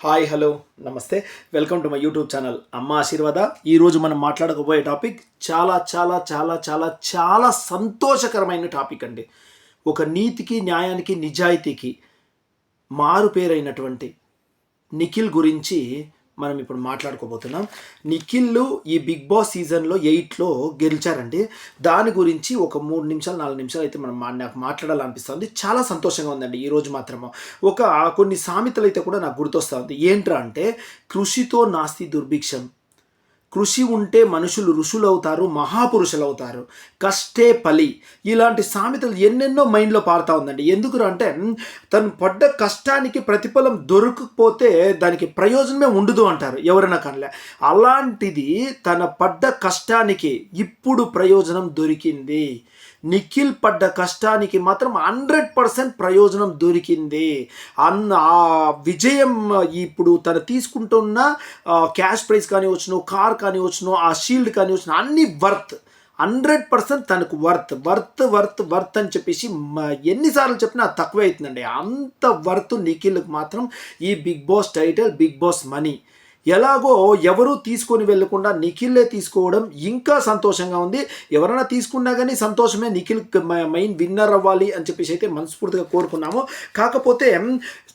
Hi hello నమస్తే. Welcome to my YouTube channel అమ్మ ఆశీర్వాద. ఈరోజు మనం మాట్లాడకపోయే టాపిక్ చాలా చాలా చాలా చాలా చాలా సంతోషకరమైన టాపిక్ అండి. ఒక నీతికి న్యాయానికి నిజాయితీకి మారు పేరైనటువంటి నిఖిల్ గురించి మనం ఇప్పుడు మాట్లాడుకోబోతున్నాం. నిఖిల్ ఈ బిగ్ బాస్ సీజన్లో ఎయిట్లో గెలిచారండి. దాని గురించి ఒక మూడు నిమిషాలు నాలుగు నిమిషాలు అయితే మనం నాకు మాట్లాడాలనిపిస్తుంది. చాలా సంతోషంగా ఉందండి ఈరోజు మాత్రము. ఒక కొన్ని సామెతలు అయితే కూడా నాకు గుర్తొస్తుంది ఏంట్రా అంటే కృషితో నాస్తి దుర్భిక్షం. కృషి ఉంటే మనుషులు ఋషులు అవుతారు మహాపురుషులు అవుతారు కష్టే పలి ఇలాంటి సామెతలు ఎన్నెన్నో మైండ్లో పారుతా ఉందండి. ఎందుకు అంటే తను పడ్డ కష్టానికి ప్రతిఫలం దొరకకపోతే దానికి ప్రయోజనమే ఉండదు అంటారు ఎవరైనా కనలే. అలాంటిది తన పడ్డ కష్టానికి ఇప్పుడు ప్రయోజనం దొరికింది. నిఖిల్ పడ్డ కష్టానికి మాత్రం హండ్రెడ్ పర్సెంట్ ప్రయోజనం దొరికింది. అన్న ఆ విజయం ఇప్పుడు తను తీసుకుంటున్న క్యాష్ ప్రైజ్ కానీ వచ్చినో కార్ కానీ వచ్చినో ఆ షీల్డ్ కానీ వచ్చిన అన్ని వర్త్. హండ్రెడ్ పర్సెంట్ తనకు వర్త్. వర్త్ వర్త్ వర్త్ అని చెప్పేసి ఎన్నిసార్లు చెప్పినా తక్కువ అవుతుందండి అంత వర్త్ నిఖిల్కి మాత్రం ఈ Bigg Boss title Bigg Boss money. ఎలాగో ఎవరూ తీసుకొని వెళ్ళకుండా నిఖిల్లే తీసుకోవడం ఇంకా సంతోషంగా ఉంది. ఎవరైనా తీసుకున్నా కానీ సంతోషమే నిఖిల్ మెయిన్ విన్నర్ అవ్వాలి అని చెప్పేసి అయితే మనస్ఫూర్తిగా కోరుకున్నాము. కాకపోతే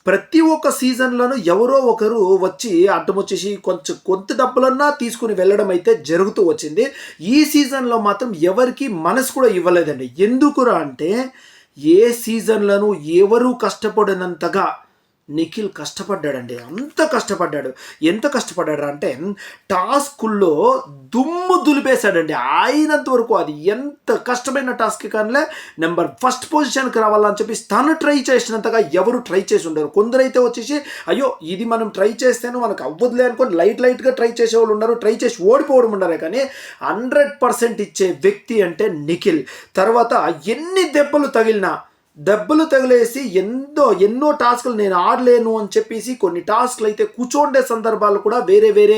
ప్రతి ఒక్క సీజన్లోనూ ఎవరో ఒకరు వచ్చి అడ్డం వచ్చేసి కొంచెం కొంత డబ్బులన్నా తీసుకుని వెళ్ళడం అయితే జరుగుతూ వచ్చింది. ఈ సీజన్లో మాత్రం ఎవరికి మనసు కూడా ఇవ్వలేదండి. ఎందుకురా అంటే ఏ సీజన్లను ఎవరు కష్టపడినంతగా నిఖిల్ కష్టపడ్డాడండి. అంత కష్టపడ్డాడు. ఎంత కష్టపడ్డాడు అంటే టాస్కుల్లో దుమ్ము దులిపేశాడండి. అయినంత వరకు అది ఎంత కష్టమైన టాస్క్ కానీ నెంబర్ ఫస్ట్ పొజిషన్కి రావాలని చెప్పి తను ట్రై చేసినంతగా ఎవరు ట్రై చేసి ఉండరు. కొందరైతే వచ్చేసి అయ్యో ఇది మనం ట్రై చేస్తేనే మనకు అవ్వదులే అనుకొని లైట్ లైట్గా ట్రై చేసే వాళ్ళు ఉన్నారు ట్రై చేసి ఓడిపోవడం ఉండరే కానీ హండ్రెడ్ పర్సెంట్ ఇచ్చే వ్యక్తి అంటే నిఖిల్. తర్వాత ఎన్ని దెబ్బలు తగిలినా దెబ్బలు తగిలేసి ఎంతో ఎన్నో టాస్క్లు నేను ఆడలేను అని చెప్పేసి కొన్ని టాస్క్లు అయితే కూర్చోండే సందర్భాలు కూడా వేరే వేరే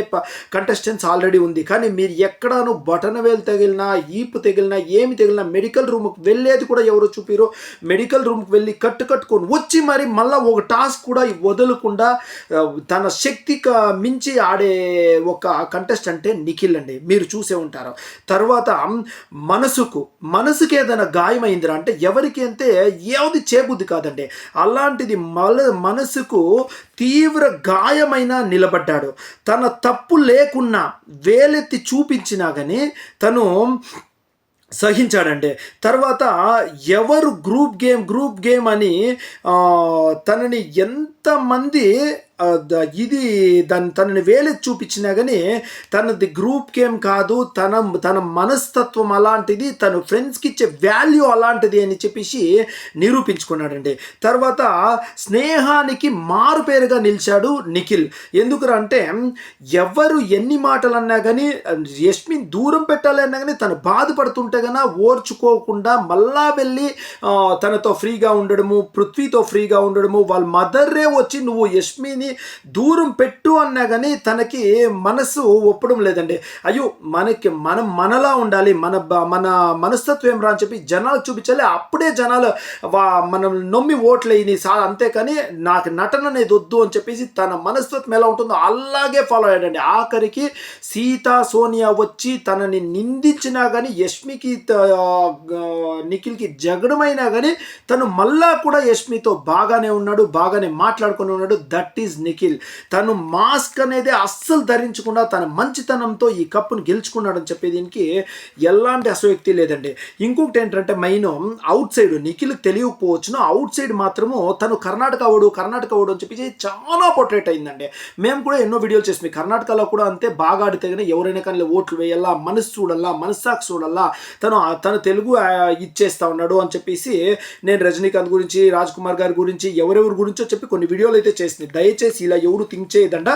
కంటెస్టెంట్స్ ఆల్రెడీ ఉంది. కానీ మీరు ఎక్కడాను బటన్ వేలు తగిలినా ఈపు తగిలినా ఏమి తగిలినా మెడికల్ రూమ్కి వెళ్ళేది కూడా ఎవరు చూపిరో? మెడికల్ రూమ్కి వెళ్ళి కట్టు కట్టుకొని వచ్చి మరి మళ్ళీ ఒక టాస్క్ కూడా వదలకుండా తన శక్తికి మించి ఆడే ఒక కంటెస్టెంటే నిఖిల్ అండి. మీరు చూసే ఉంటారు. తర్వాత మనసుకు మనసుకి ఏదైనా గాయమైందిరా అంటే ఎవరికి అంటే ఏది చేయబుద్ది కాదండి. అలాంటిది మల మనసుకు తీవ్ర గాయమైన నిలబడ్డాడు. తన తప్పు లేకున్నా వేలెత్తి చూపించినా కానీ తను సహించాడండి. తర్వాత ఎవరు గ్రూప్ గేమ్ గ్రూప్ గేమ్ అని తనని ఎంతమంది ఇది దాన్ని తనని వేలెత్తి చూపించినా కానీ తనది గ్రూప్ గేమ్ కాదు తన తన మనస్తత్వం అలాంటిది తను ఫ్రెండ్స్కి ఇచ్చే వాల్యూ అలాంటిది అని చెప్పేసి నిరూపించుకున్నాడండి. తర్వాత స్నేహానికి మారుపేరుగా నిలిచాడు నిఖిల్. ఎందుకురా అంటే ఎవరు ఎన్ని మాటలు అన్నా కానీ యష్మిని దూరం పెట్టాలి అన్నా కానీ తను బాధపడుతుంటే కన్నా ఓర్చుకోకుండా మళ్ళా వెళ్ళి తనతో ఫ్రీగా ఉండడము పృథ్వీతో ఫ్రీగా ఉండడము వాళ్ళ మదర్రే వచ్చి నువ్వు యష్మిని దూరం పెట్టు అన్నా కానీ తనకి మనసు ఒప్పడం లేదండి. అయ్యో మనకి మనం మనలా ఉండాలి మన మన మనస్తత్వం ఏం రా అని చెప్పి జనాలు చూపించాలి. అప్పుడే జనాలు వా మనం నొమ్మి ఓట్లేయని సా అంతేకాని నాకు నటన అనేది వద్దు అని చెప్పేసి తన మనస్తత్వం ఎలా ఉంటుందో అలాగే ఫాలో అయ్యాడండి. ఆఖరికి సీత సోనియా వచ్చి తనని నిందించినా కానీ యష్మికి నిఖిల్కి జగడమైనా కానీ తను మళ్ళా కూడా యష్మితో బాగానే ఉన్నాడు బాగానే మాట్లాడుకుని ఉన్నాడు. That is Nikhil. తను మాస్క్ అనేది అస్సలు ధరించకుండా తన మంచితనంతో ఈ కప్పును గెలుచుకున్నాడని చెప్పే దీనికి ఎలాంటి అసోక్తి లేదండి. ఇంకొకటి ఏంటంటే మెయిన్ అవుట్ సైడ్ నిఖిల్ తెలియకపోవచ్చును. అవుట్ సైడ్ మాత్రము తను కర్ణాటక ఓడు కర్ణాటక ఓడు అని చెప్పేసి చాలా పొట్రేట్ అయిందండి. మేము కూడా ఎన్నో వీడియోలు చేసినాం. కర్ణాటకలో కూడా అంతే బాగా ఆడితే కానీ ఎవరైనా కానీ ఓట్లు వేయాలా మనసు చూడాలా మనస్సాక్షి చూడాలా తను తను తెలుగు ఇచ్చేస్తా ఉన్నాడు అని చెప్పేసి నేను రజనీకాంత్ గురించి రాజ్ కుమార్ గారి గురించి ఎవరెవరి గురించో చెప్పి కొన్ని వీడియోలు అయితే చేసింది దయచేసి ఇలా ఎవరు థింక్ చేయదండ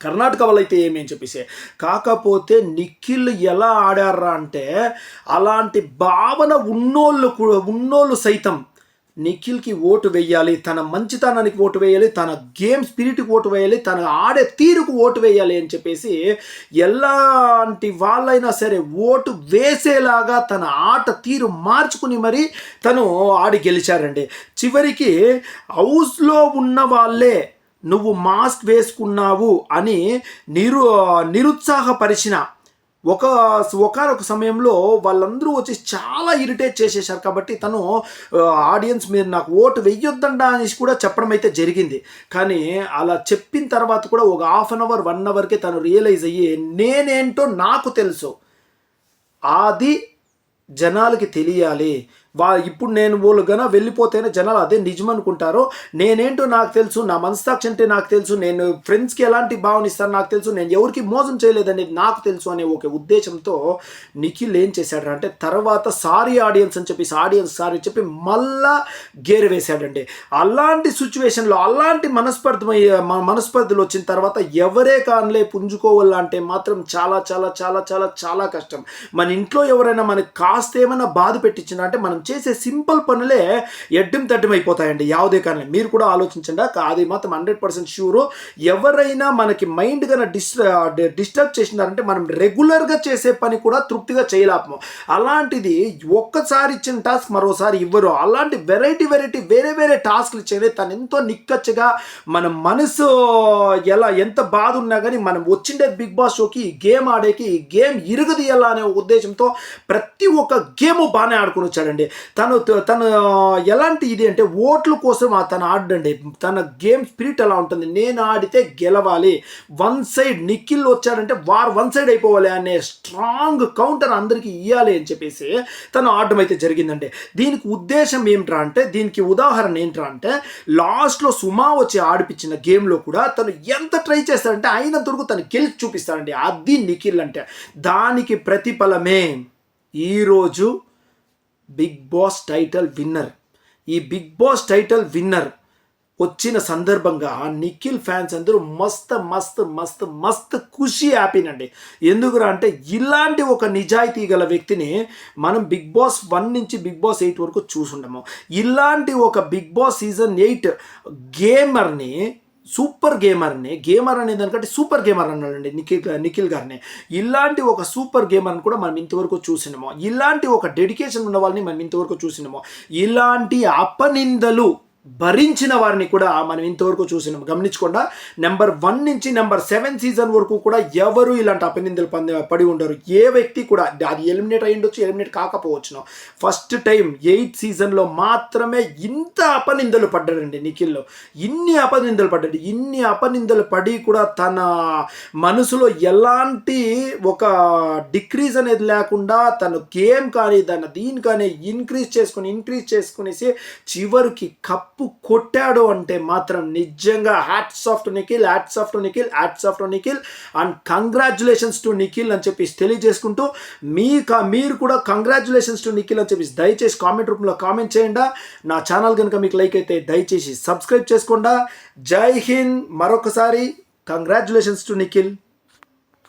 కర్ణాటక వాళ్ళు అయితే ఏమి అని చెప్పేసి. కాకపోతే నిఖిల్ ఎలా ఆడారా అంటే అలాంటి భావన ఉన్నోళ్ళు కూడా ఉన్నోళ్ళు సైతం నిఖిల్కి ఓటు వేయాలి తన మంచితనానికి ఓటు వేయాలి తన గేమ్ స్పిరిట్కి ఓటు వేయాలి తన ఆడే తీరుకు ఓటు వేయాలి అని చెప్పేసి ఎలాంటి వాళ్ళైనా సరే ఓటు వేసేలాగా తన ఆట తీరు మార్చుకుని మరి తను ఆడి గెలిచారండి. చివరికి హౌస్లో ఉన్న వాళ్ళే నువ్వు మాస్క్ వేసుకున్నావు అని నిరు నిరుత్సాహపరిచిన ఒక ఒకనొక సమయంలో వాళ్ళందరూ వచ్చి చాలా ఇరిటేట్ చేసేశారు కాబట్టి తను ఆడియన్స్ మీరు నాకు ఓటు వెయ్యొద్దండా అనేసి కూడా చెప్పడం అయితే జరిగింది. కానీ అలా చెప్పిన తర్వాత కూడా ఒక హాఫ్ అన్ అవర్ వన్ అవర్కే తను రియలైజ్ అయ్యి నేనేంటో నాకు తెలుసు. అది జనాలకి తెలియాలి. వా ఇప్పుడు నేను వాళ్ళు గన వెళ్ళిపోతేనే జనాలు అదే నిజం అనుకుంటారు నేనేంటో నాకు తెలుసు నా మనస్తాక్షి అంటే నాకు తెలుసు నేను ఫ్రెండ్స్కి ఎలాంటి భావన ఇస్తాను నాకు తెలుసు నేను ఎవరికి మోసం చేయలేదనేది నాకు తెలుసు అనే ఒక ఉద్దేశంతో నిఖిల్ ఏం చేశాడు అంటే తర్వాత సారీ ఆడియన్స్ అని చెప్పేసి ఆడియన్స్ సారీ చెప్పి మళ్ళా గేర్ వేశాడండి. అలాంటి సిచ్యువేషన్లో అలాంటి మనస్పర్ధమై మనస్పర్ధలు వచ్చిన తర్వాత ఎవరే కానిలే పుంజుకోవాలంటే మాత్రం చాలా చాలా చాలా చాలా చాలా కష్టం. మన ఇంట్లో ఎవరైనా మనకి కాస్త ఏమైనా బాధ పెట్టించినా అంటే మనం చేసే సింపుల్ పనులే ఎడ్డం తడ్డం అయిపోతాయండి. యావదే కానీ మీరు కూడా ఆలోచించండి. అది మాత్రం హండ్రెడ్ పర్సెంట్ షూరు ఎవరైనా మనకి మైండ్ కన్నా డిస్ డిస్టర్బ్ చేసినారంటే మనం రెగ్యులర్గా చేసే పని కూడా తృప్తిగా చేయలేము అలాంటిది ఒక్కసారి ఇచ్చిన టాస్క్ మరోసారి ఇవ్వరు. అలాంటి వెరైటీ వెరైటీ వేరే వేరే టాస్క్లు ఇచ్చేది తను ఎంతో నిక్కచ్చగా మన మనసు ఎలా ఎంత బాధ ఉన్నా కానీ మనం వచ్చిండే బిగ్ బాస్ షోకి ఈ గేమ్ ఆడేకి ఈ గేమ్ ఎలా అనే ఉద్దేశంతో ప్రతి ఒక్క గేమ్ బాగానే ఆడుకుని వచ్చాడండి. తను తను ఎలాంటి ఇది అంటే ఓట్ల కోసం ఆ తను ఆడండి. తన గేమ్ స్పిరిట్ ఎలా ఉంటుంది. నేను ఆడితే గెలవాలి. వన్ సైడ్ నిఖిల్ వచ్చాడంటే వారు వన్ సైడ్ అయిపోవాలి అనే స్ట్రాంగ్ కౌంటర్ అందరికీ ఇవ్వాలి అని చెప్పేసి తను ఆడడం అయితే జరిగిందండి. దీనికి ఉద్దేశం ఏమిట్రా అంటే దీనికి ఉదాహరణ ఏంట్రా అంటే లాస్ట్లో సుమా వచ్చి ఆడిపించిన గేమ్లో కూడా తను ఎంత ట్రై చేస్తాడంటే అయినంత వరకు తను గెలిచి చూపిస్తాడండి. అది నిఖిల్ అంటే దానికి ప్రతిఫలమే. ఈరోజు బిగ్ బాస్ టైటిల్ విన్నర్. ఈ బిగ్ బాస్ టైటిల్ విన్నర్ వచ్చిన సందర్భంగా నిఖిల్ ఫ్యాన్స్ అందరూ మస్త్ మస్త్ మస్త్ మస్త్ ఖుషి హ్యాపీనండి. ఎందుకురా అంటే ఇలాంటి ఒక నిజాయితీ గల వ్యక్తిని మనం బిగ్ బాస్ వన్ నుంచి బిగ్ బాస్ ఎయిట్ వరకు చూసుండము. ఇలాంటి ఒక బిగ్ బాస్ సీజన్ ఎయిట్ గేమర్ని సూపర్ గేమర్ని గేమర్ అనే దానికంటే సూపర్ గేమర్ అన్నాడండి నిఖిల్ నిఖిల్ గారిని. ఇలాంటి ఒక సూపర్ గేమర్ని కూడా మనం ఇంతవరకు చూసినాము ఇలాంటి ఒక డెడికేషన్ ఉన్న వాళ్ళని మనం ఇంతవరకు చూసినాము ఇలాంటి అపనిందలు భరించిన వారిని కూడా మనం ఇంతవరకు చూసినాం. గమనించకుండా నెంబర్ వన్ నుంచి నెంబర్ సెవెన్ సీజన్ వరకు కూడా ఎవరు ఇలాంటి అపనిందలు పొంది పడి ఉండరు. ఏ వ్యక్తి కూడా అది ఎలిమినేట్ అయ్యి ఉండొచ్చు ఎలిమినేట్ కాకపోవచ్చును. ఫస్ట్ టైం ఎయిత్ సీజన్లో మాత్రమే ఇంత అపనిందలు పడ్డాడండి నిఖిల్లో. ఇన్ని అపనిందలు పడ్డాడు ఇన్ని అపనిందలు పడి కూడా తన మనసులో ఎలాంటి ఒక డిక్రీజ్ అనేది లేకుండా తను గేమ్ కానీ తన దీని కానీ ఇంక్రీజ్ చేసుకుని ఇంక్రీజ్ చేసుకునేసి చివరికి కప్ తప్పు కొట్టాడు అంటే మాత్రం నిజంగా hats off to Nikhil hats off to Nikhil hats off to Nikhil. And congratulations to Nikhil అని చెప్పేసి తెలియజేసుకుంటూ మీ మీరు కూడా కంగ్రాచులేషన్స్ టు నిఖిల్ అని చెప్పేసి దయచేసి కామెంట్ రూపంలో కామెంట్ చేయండి. నా ఛానల్ కనుక మీకు లైక్ అయితే దయచేసి సబ్స్క్రైబ్ చేసుకోండి. జై హింద్. మరొకసారి కంగ్రాచులేషన్స్ టు నిఖిల్.